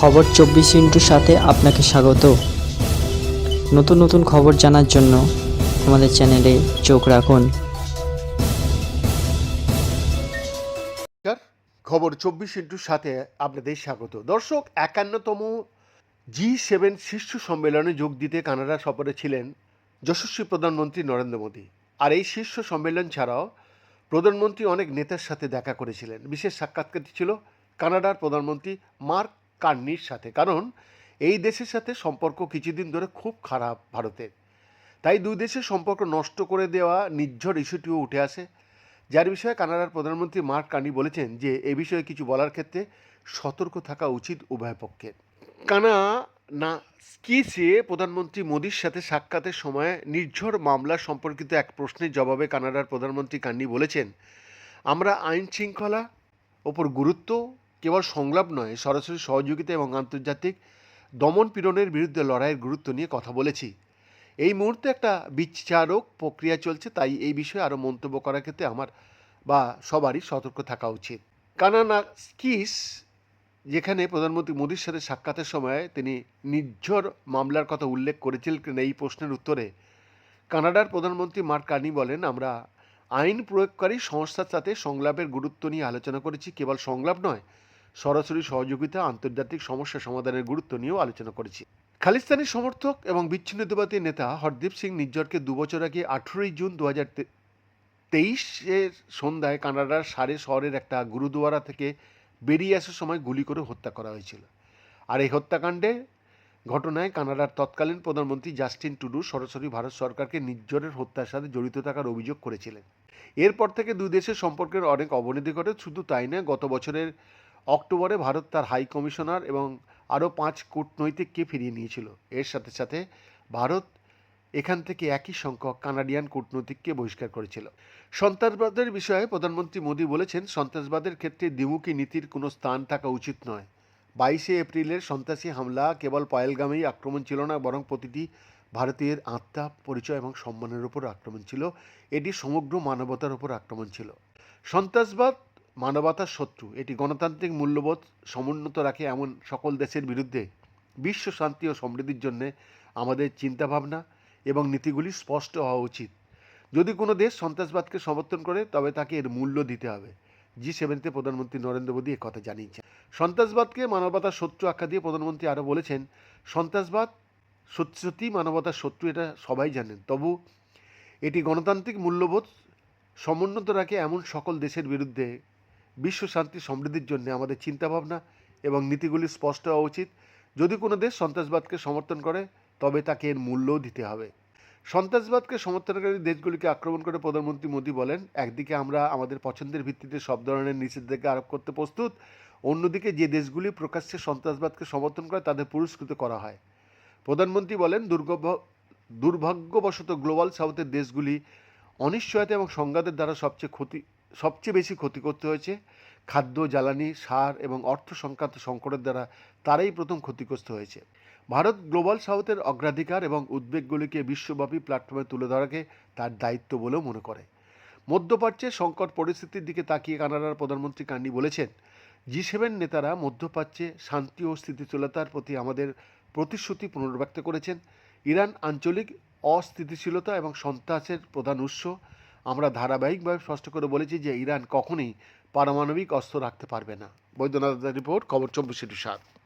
খবর চব্বিশ ইন্টুর সাথে আপনাকে স্বাগত। নতুন নতুন খবর জানার জন্য আমাদের চ্যানেলে চোখ রাখুন। খবর চব্বিশ ইন্টুর সাথে আপনাদের স্বাগত। দর্শক, একান্নতম জি সেভেন শীর্ষ সম্মেলনে যোগ দিতে কানাডা সফরে ছিলেন যশস্বী প্রধানমন্ত্রী নরেন্দ্র মোদী। আর এই শীর্ষ সম্মেলন ছাড়াও প্রধানমন্ত্রী অনেক নেতার সাথে দেখা করেছিলেন। বিশেষ সাক্ষাৎকারটি ছিল কানাডার প্রধানমন্ত্রী মার্ক কার্নির সাথে। কারণ এই দেশের সাথে সম্পর্ক কিছুদিন ধরে খুব খারাপ ভারতের তাই দুই দেশের সম্পর্ক নষ্ট করে দেওয়া নির্ঝর ইস্যুটিও উঠে আসে। যার বিষয়ে কানাডার প্রধানমন্ত্রী মার্ক কার্নি বলেছেন যে, এ বিষয়ে কিছু বলার ক্ষেত্রে সতর্ক থাকা উচিত উভয় পক্ষের। কানা না স্কিসে প্রধানমন্ত্রী মোদির সাথে সাক্ষাতের সময় নির্ঝর মামলা সম্পর্কিত এক প্রশ্নের জবাবে কানাডার প্রধানমন্ত্রী কান্নি বলেছেন, আমরা আইন শৃঙ্খলা ওপর গুরুত্ব কেবল সংলাপ নয়, সরাসরি সহযোগিতা এবং আন্তর্জাতিক দমন পীড়নের বিরুদ্ধে লড়াইয়ের গুরুত্ব নিয়ে কথা বলেছি। এই মুহূর্তে একটা বিচারক প্রক্রিয়া চলছে, তাই এই বিষয়ে আরও মন্তব্য করার ক্ষেত্রে আমার বা সবারই সতর্ক থাকা উচিত। কানানা স্কিস যেখানে প্রধানমন্ত্রী মোদীর সাথে সাক্ষাতের সময় তিনি নির্ঝর মামলার কথা উল্লেখ করেছিলেন এই প্রশ্নের উত্তরে, কানাডার প্রধানমন্ত্রী মার্ক কার্নি বলেন, আমরা আইন প্রয়োগকারী সংস্থার সাথে সংলাপের গুরুত্ব নিয়ে আলোচনা করেছি, কেবল সংলাপ নয় সরাসরি সহযোগিতা, আন্তর্জাতিক সমস্যা সমাধানের গুরুত্ব নিয়েও আলোচনা করেছি। খালিস্তানি সমর্থক এবং বিচ্ছিন্নতাবাদী নেতা হরদীপ সিং নিজ্জরকে দুবছর আগে আঠেরোই জুন দু হাজার তেইশের সন্ধ্যায় কানাডার সারে শহরের একটা গুরুদুয়ারা থেকে বেরিয়ে আসার সময় গুলি করে হত্যা করা হয়েছিল। আর এই হত্যাকাণ্ডে ঘটনায় কানাডার তৎকালীন প্রধানমন্ত্রী জাস্টিন টুডু সরাসরি ভারত সরকারকে নির্জরের হত্যার সাথে জড়িত থাকার অভিযোগ করেছিলেন। এরপর থেকে দুই দেশের সম্পর্কের অনেক অবনতি ঘটে, শুধু তাই নয়, গত বছরের অক্টোবরে ভারত তার হাই কমিশনার এবং আরও পাঁচ কূটনৈতিককে ফিরিয়ে নিয়েছিল। এর সাথে সাথে ভারত এখান থেকে একই সংখ্যক কানাডিয়ান কূটনৈতিককে বহিষ্কার করেছিল। সন্ত্রাসবাদের বিষয়ে প্রধানমন্ত্রী মোদী বলেছেন, সন্ত্রাসবাদের ক্ষেত্রে দ্বিমুখী নীতির কোনো স্থান থাকা উচিত নয়। বাইশে এপ্রিলের সন্ত্রাসী হামলা কেবল পয়েলগামেই আক্রমণ ছিল না, বরং প্রতিটি ভারতীয়ের আত্মা, পরিচয় এবং সম্মানের উপর আক্রমণ ছিল। এটি সমগ্র মানবতার উপর আক্রমণ ছিল। সন্ত্রাসবাদ মানবতার শত্রু। এটি গণতান্ত্রিক মূল্যবোধ সমুন্নত রাখে এমন সকল দেশের বিরুদ্ধে। বিশ্ব শান্তি ও সমৃদ্ধির জন্য আমাদের চিন্তাভাবনা এবং নীতিগুলি স্পষ্ট হওয়া উচিত। যদি কোনো দেশ সন্ত্রাসবাদকে সমর্থন করে, তবে তাকে এর মূল্য দিতে হবে। জি সেভেনতে প্রধানমন্ত্রী নরেন্দ্র মোদী কথা জানিয়েছেন। সন্ত্রাসবাদকে মানবতার শত্রু আখ্যা দিয়ে প্রধানমন্ত্রী আরও বলেছেন, সন্ত্রাসবাদ সত্যি সত্যিই মানবতার শত্রু, এটা সবাই জানেন। তবু এটি গণতান্ত্রিক মূল্যবোধ সমুন্নত রাখে এমন সকল দেশের বিরুদ্ধে বিশ্ব শান্তি সমৃদ্ধির জন্য আমাদের চিন্তাভাবনা এবং নীতিগুলি স্পষ্ট হওয়া উচিত। যদি কোনো দেশ সন্ত্রাসবাদকে সমর্থন করে, তবে তাকে এর মূল্যও দিতে হবে। সন্ত্রাসবাদকে সমর্থনকারী দেশগুলিকে আক্রমণ করে প্রধানমন্ত্রী মোদী বলেন, একদিকে আমরা আমাদের পছন্দের ভিত্তিতে সব ধরনের নিষেধাজ্ঞা আরোপ করতে প্রস্তুত, অন্যদিকে যে দেশগুলি প্রকাশ্যে সন্ত্রাসবাদকে সমর্থন করে তাদের পুরস্কৃত করা হয়। প্রধানমন্ত্রী বলেন দুর্ভাগ্যবশত গ্লোবাল সাউথের দেশগুলি অনিশ্চয়তা এবং সংঘাতের দ্বারা সবচেয়ে ক্ষতি সবচেয়ে বেশি ক্ষতি করতে হয়েছে খাদ্য, জ্বালানি, সার এবং অর্থ সংক্রান্ত সংকটের দ্বারা তারাই প্রথম ক্ষতিগ্রস্ত হয়েছে। ভারত গ্লোবাল সাউথের অগ্রাধিকার এবং উদ্বেগগুলিকে বিশ্বব্যাপী প্ল্যাটফর্মে তুলে ধরাকে তার দায়িত্ব বলেও মনে করে। মধ্যপ্রাচ্যের সংকট পরিস্থিতির দিকে তাকিয়ে কানাডার প্রধানমন্ত্রী কান্ডি বলেছেন, জি সেভেন নেতারা মধ্যপ্রাচ্যে শান্তি ও স্থিতিশীলতার প্রতি আমাদের প্রতিশ্রুতি পুনর্ব্যক্ত করেছেন। ইরান আঞ্চলিক অস্থিতিশীলতা এবং সন্ত্রাসের প্রধান উৎস আমরা ধারাবাহিকভাবে স্পষ্ট করে বলেছি যে ইরান কখনই পারমাণবিক অস্ত্র রাখতে পারবে না। বৈদ্যনাথ রিপোর্ট, খবর চব্বিশে সাত।